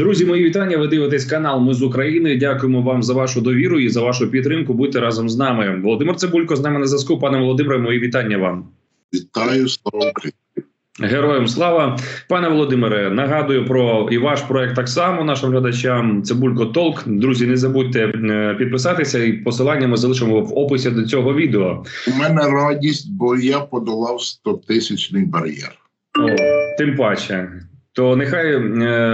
Друзі, мої вітання. Ви дивитесь канал Ми з України. Дякуємо вам за вашу довіру і за вашу підтримку. Будьте разом з нами. Володимир Цибулько з нами на зв'язку. Пане Володимире, мої вітання вам. Вітаю, слава Україні. Героям слава, пане Володимире. Нагадую про і ваш проект так само нашим глядачам. Цибулько Толк. Друзі, не забудьте е, підписатися і посилання ми залишимо в описі до цього відео. У мене радість, бо я подолав 100 тисячний бар'єр. О, тим паче, то нехай е,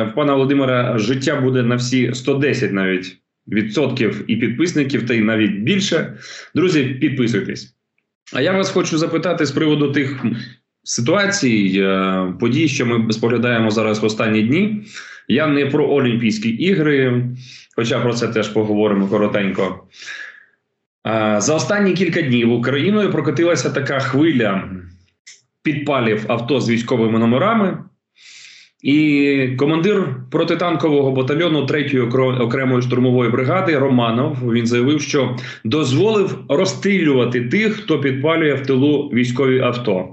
в пана Володимира життя буде на всі 110 навіть відсотків і підписників, та й навіть більше. Друзі, підписуйтесь. А я вас хочу запитати з приводу тих ситуацій, е, подій, що ми споглядаємо зараз в останні дні. Я не про Олімпійські ігри, хоча про це теж поговоримо коротенько. За останні кілька днів Україною прокотилася така хвиля підпалів авто з військовими номерами. І командир протитанкового батальйону 3-ї окремої штурмової бригади Романов він заявив, що дозволив розстрілювати тих, хто підпалює в тилу військові авто.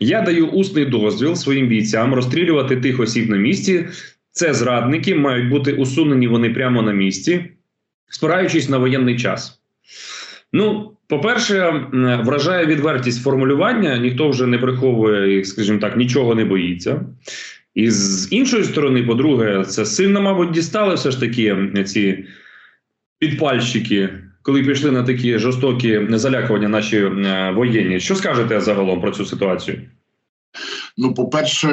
Я даю усний дозвіл своїм бійцям розстрілювати тих осіб на місці. Це зрадники, мають бути усунені вони прямо на місці, спираючись на воєнний час. Ну, по-перше, вражає відвертість формулювання, ніхто вже не приховує, скажімо так, нічого не боїться. І з іншої сторони, по-друге, це сильно, мабуть, дістали все ж таки ці підпальщики, коли пішли на такі жорстокі залякування наші е, воєнні. Що скажете загалом про цю ситуацію? Ну, по-перше,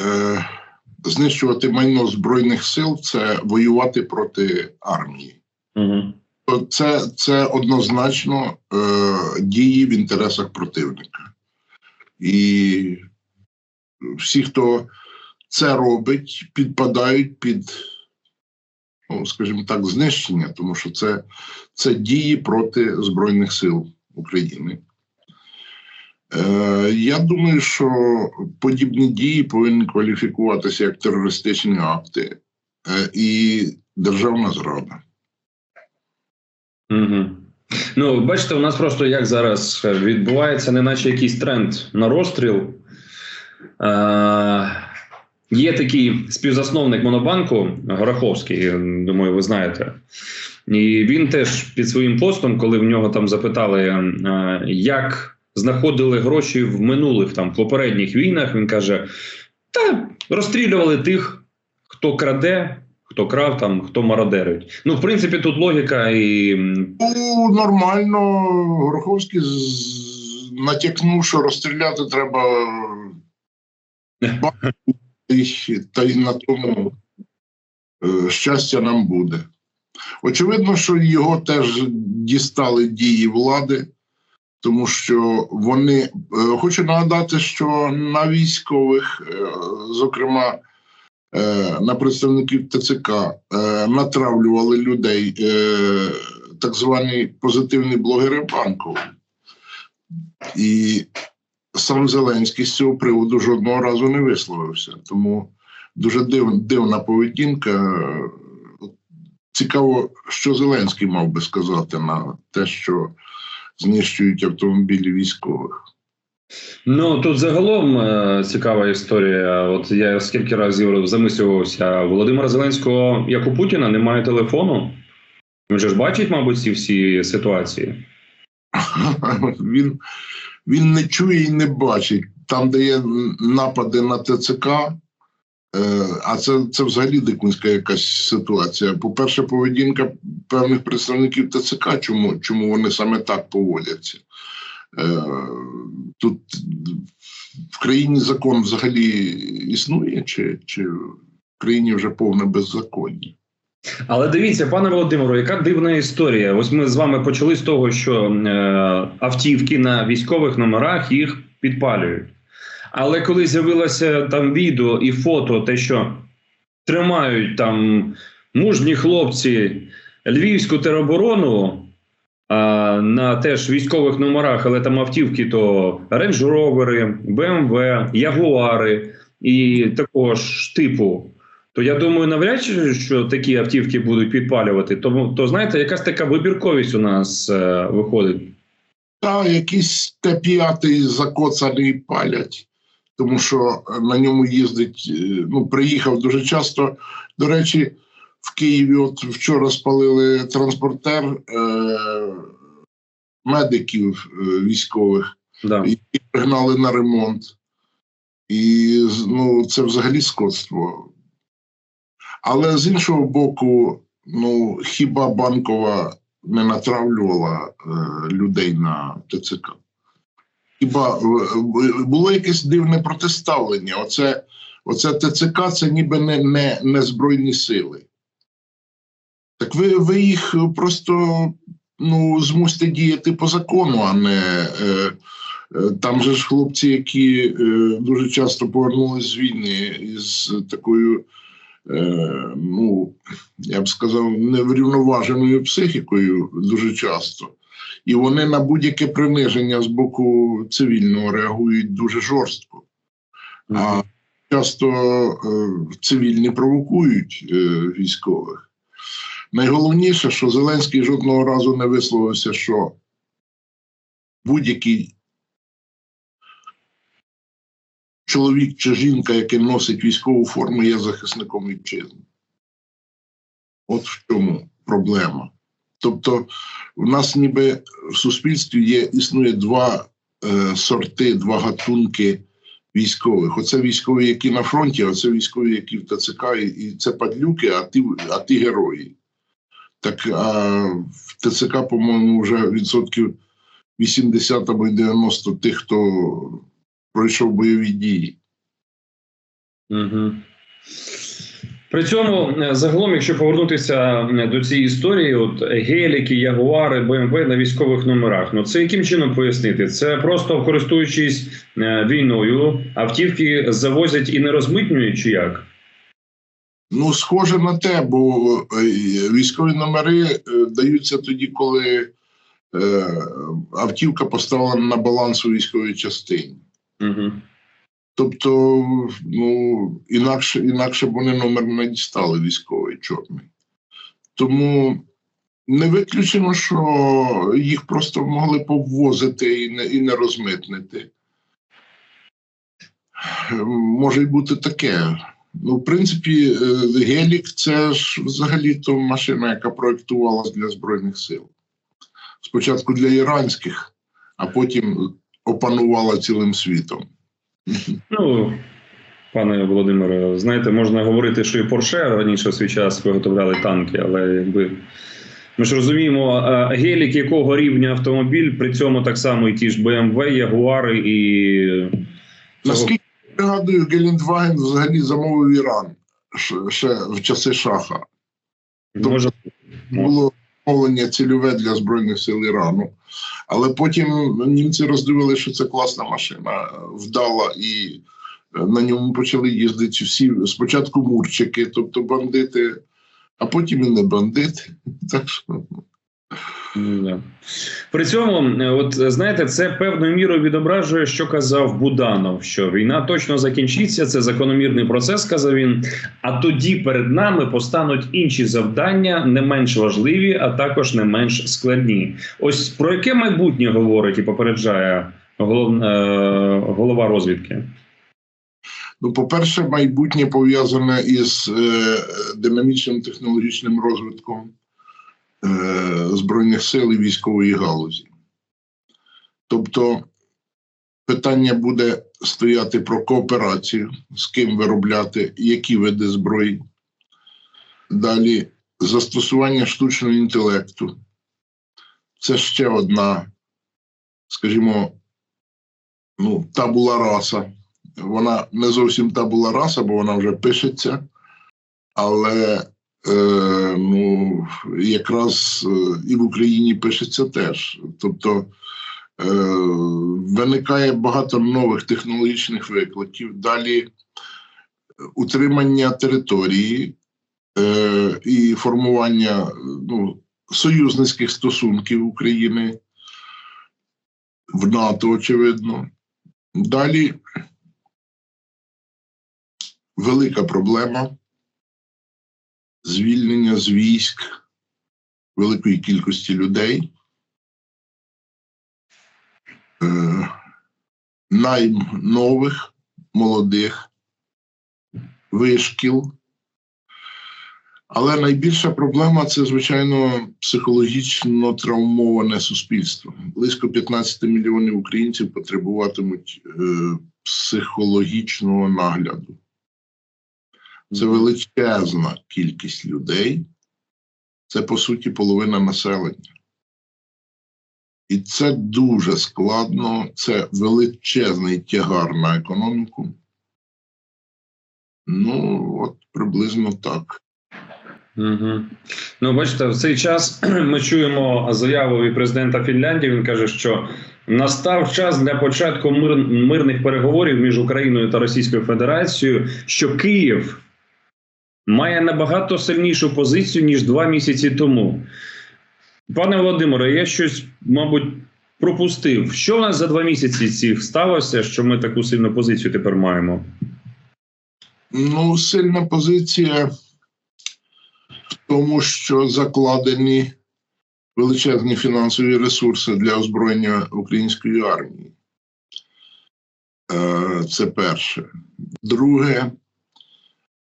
е, знищувати майно Збройних сил це воювати проти армії. Угу. Це, це однозначно е, дії в інтересах противника. І всі, хто це робить, підпадають під, ну, скажімо так, знищення, тому що це, це дії проти Збройних сил України. Е, я думаю, що подібні дії повинні кваліфікуватися як терористичні акти е, і державна зрада. Угу. Ну, бачите, у нас просто як зараз відбувається, неначе якийсь тренд на розстріл. Є такий співзасновник Монобанку Гороховський, думаю, ви знаєте. І він теж під своїм постом, коли в нього там запитали, як знаходили гроші в минулих там попередніх війнах, він каже: та розстрілювали тих, хто краде, хто крав, там, хто мародерить. Ну, в принципі, тут логіка і Ну, нормально, Гороховський натякнув, що розстріляти треба і- та й на тому е, щастя нам буде. Очевидно, що його теж дістали дії влади, тому що вони е, хочу нагадати, що на військових, е, зокрема на представників ТЦК, натравлювали людей так звані позитивні блогери банку. І сам Зеленський з цього приводу жодного разу не висловився. Тому дуже див, дивна поведінка. Цікаво, що Зеленський мав би сказати на те, що знищують автомобілі військових. Ну тут загалом е, цікава історія. От я скільки разів замислювався, Володимира Зеленського, як у Путіна, немає телефону. Він же ж бачить, мабуть, ці всі ситуації. він, він не чує і не бачить. Там, де є напади на ТЦК, е, а це, це взагалі дикунська якась ситуація. По-перше, поведінка певних представників ТЦК, чому, чому вони саме так поводяться. Е, тут в країні закон взагалі існує, чи, чи в країні вже повне беззаконня? Але дивіться, пане Володимиро, яка дивна історія. Ось ми з вами почали з того, що е, автівки на військових номерах їх підпалюють. Але коли з'явилося там відео і фото, те, що тримають там мужні хлопці львівську тероборону а, на теж військових номерах, але там автівки то Rover, BMW, Ягуари і також типу. То я думаю, навряд чи що такі автівки будуть підпалювати. Тому то знаєте, якась така вибірковість у нас е, виходить. Та якісь Т-5 закоцаний палять. тому що на ньому їздить, е, ну, приїхав дуже часто. До речі, в Києві от вчора спалили транспортер е, медиків е, військових, Да. які пригнали на ремонт. І ну, це взагалі скотство. Але з іншого боку, ну, хіба банкова не натравлювала е, людей на ТЦК? Хіба е, е, було якесь дивне протиставлення? Оце, оце ТЦК це ніби не, не, не Збройні сили. Так ви, ви їх просто ну, змусьте діяти по закону, а не. Е, Е, Там же ж хлопці, які е, дуже часто повернулись з війни із такою, ну я б сказав, неврівноваженою психікою дуже часто. І вони на будь-яке приниження з боку цивільного реагують дуже жорстко. А часто е, цивільні провокують е, військових. Найголовніше, що Зеленський жодного разу не висловився, що будь-який чоловік чи жінка, який носить військову форму, є захисником вітчизни. От в чому проблема. Тобто, в нас ніби в суспільстві є, існує два е, сорти, два гатунки військових. Оце військові, які на фронті, а це військові, які в ТЦК, і, це падлюки, а ті, а ті герої. Так а в ТЦК, по-моєму, вже відсотків 80 або 90 тих, хто пройшов бойові дії. Угу. При цьому е, загалом, якщо повернутися до цієї історії, от геліки, ягуари, БМВ на військових номерах, ну це яким чином пояснити? Це просто користуючись е, війною, автівки завозять і не розмитнюють, чи як? Ну, схоже на те, бо е, військові номери даються тоді, коли автівка поставлена на баланс у військовій частині. Угу. Тобто, ну, інакше, інакше б вони номер не дістали військовий чорний. Тому не виключено, що їх просто могли поввозити і не, і не розмитнити. Може й бути таке. Ну, в принципі, е, Гелік це ж взагалі-то машина, яка проєктувалась для Збройних сил. Спочатку для іранських, а потім опанувала цілим світом. Ну, пане Володимире, знаєте, можна говорити, що і Порше раніше в свій час виготовляли танки, але якби. Ми ж розуміємо, гелік якого рівня автомобіль, при цьому так само і ті ж BMW, Ягуари і. Наскільки я пригадую, Гелендваген взагалі замовив Іран ще, ще в часи шаха. Може, Було замовлення цільове для Збройних сил Ірану. Але потім німці роздивили, що це класна машина, вдала, і на ньому почали їздити всі спочатку мурчики, тобто бандити, а потім і не бандити. Так що Ну, да. При цьому, е, от знаєте, це певною мірою відображує, що казав Буданов, що війна точно закінчиться. Це закономірний процес, сказав він. А тоді перед нами постануть інші завдання, не менш важливі, а також не менш складні. Ось про яке майбутнє говорить і попереджає голов, е, голова розвідки. Ну, по-перше, майбутнє пов'язане із е, динамічним технологічним розвитком Збройних сил і військової галузі. Тобто питання буде стояти про кооперацію, з ким виробляти, які види зброї. Далі застосування штучного інтелекту. Це ще одна, скажімо, ну, табула раса вона не зовсім та була раса, бо вона вже пишеться, але е, ну, якраз е, і в Україні пишеться теж. Тобто е, виникає багато нових технологічних викликів. Далі утримання території е, і формування ну, союзницьких стосунків України в НАТО, очевидно. Далі велика проблема звільнення з військ великої кількості людей, е, найм нових молодих, вишкіл. Але найбільша проблема це, звичайно, психологічно травмоване суспільство. Близько 15 мільйонів українців потребуватимуть е, психологічного нагляду. Це величезна кількість людей, це по суті половина населення. І це дуже складно, це величезний тягар на економіку. Ну, от приблизно так. Угу. Ну, бачите, в цей час ми чуємо заяву від президента Фінляндії. Він каже, що настав час для початку мир, мирних переговорів між Україною та Російською Федерацією, що Київ має набагато сильнішу позицію ніж два місяці тому. Пане Володимире, я щось, мабуть, пропустив. Що в нас за два місяці цих сталося, що ми таку сильну позицію тепер маємо? Ну, сильна позиція в тому, що закладені величезні фінансові ресурси для озброєння української армії. Е, Це перше. Друге,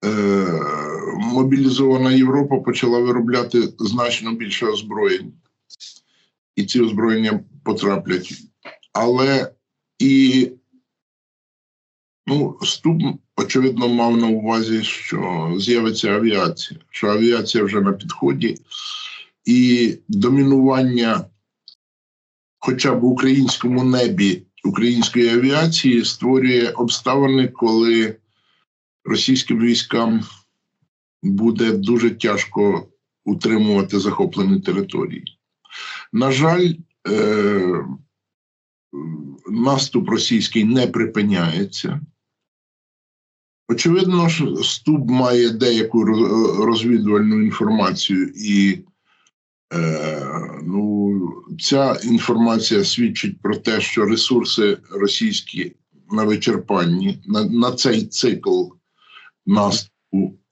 е, мобілізована Європа почала виробляти значно більше озброєнь, і ці озброєння потраплять. Але і Ну, Ступ, очевидно, мав на увазі, що з'явиться авіація, що авіація вже на підході, і домінування, хоча б в українському небі української авіації, створює обставини, коли російським військам буде дуже тяжко утримувати захоплені території. На жаль, е- наступ російський не припиняється. Очевидно, що Ступ має деяку розвідувальну інформацію, і е, ну, ця інформація свідчить про те, що ресурси російські на вичерпанні на, на цей цикл наступу.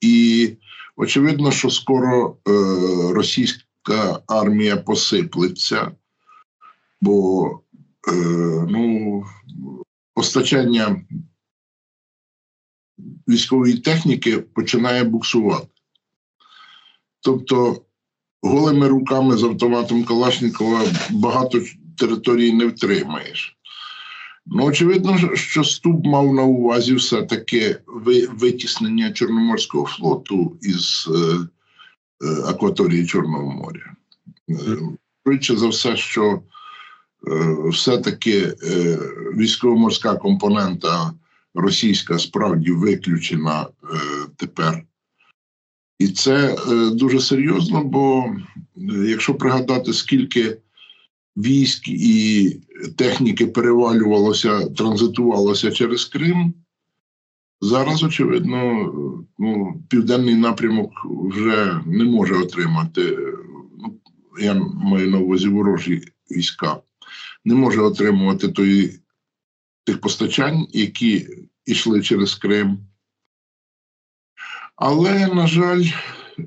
І очевидно, що скоро е, російська армія посиплеться, бо е, ну, постачання військової техніки починає буксувати. Тобто, голими руками з автоматом Калашникова багато територій не втримаєш. Ну, очевидно, що Ступ мав на увазі все-таки витіснення Чорноморського флоту із е, е, акваторії Чорного моря. Е, швидше за все, що е, все-таки е, військово-морська компонента російська справді виключена е, тепер. І це е, дуже серйозно, бо е, якщо пригадати, скільки військ і техніки перевалювалося, транзитувалося через Крим, зараз, очевидно, ну, південний напрямок вже не може отримати. Ну, я маю на увазі ворожі війська, не може отримувати тої тих постачань, які йшли через Крим. Але, на жаль,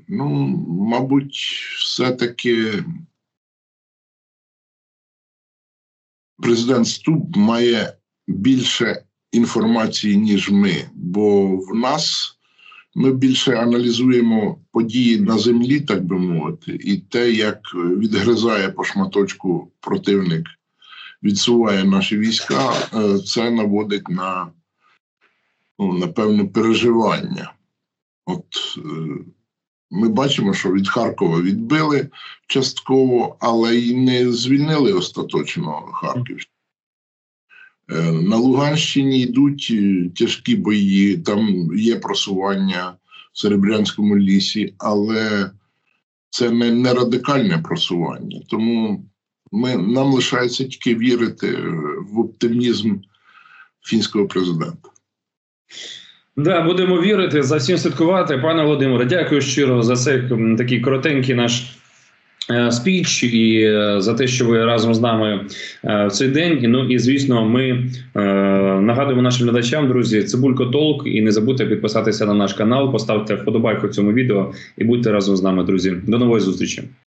ну, мабуть, все-таки президент Ступ має більше інформації, ніж ми, бо в нас ми більше аналізуємо події на землі, так би мовити, і те, як відгризає по шматочку противник відсуває наші війська, е, це наводить на ну, напевне переживання. От е, ми бачимо, що від Харкова відбили частково, але й не звільнили остаточно Харківщину. Е, на Луганщині йдуть тяжкі бої, там є просування в Серебрянському лісі, але це не, не радикальне просування. Тому ми, нам лишається тільки вірити в оптимізм фінського президента. Да, будемо вірити за всім слідкувати. Пане Володимире, дякую щиро за цей такий коротенький наш е, спіч і е, за те, що ви разом з нами е, в цей день. Ну і звісно, ми нагадуємо нашим глядачам, друзі, Цибулько Толк. І не забудьте підписатися на наш канал, поставте вподобайку цьому відео і будьте разом з нами, друзі. До нової зустрічі.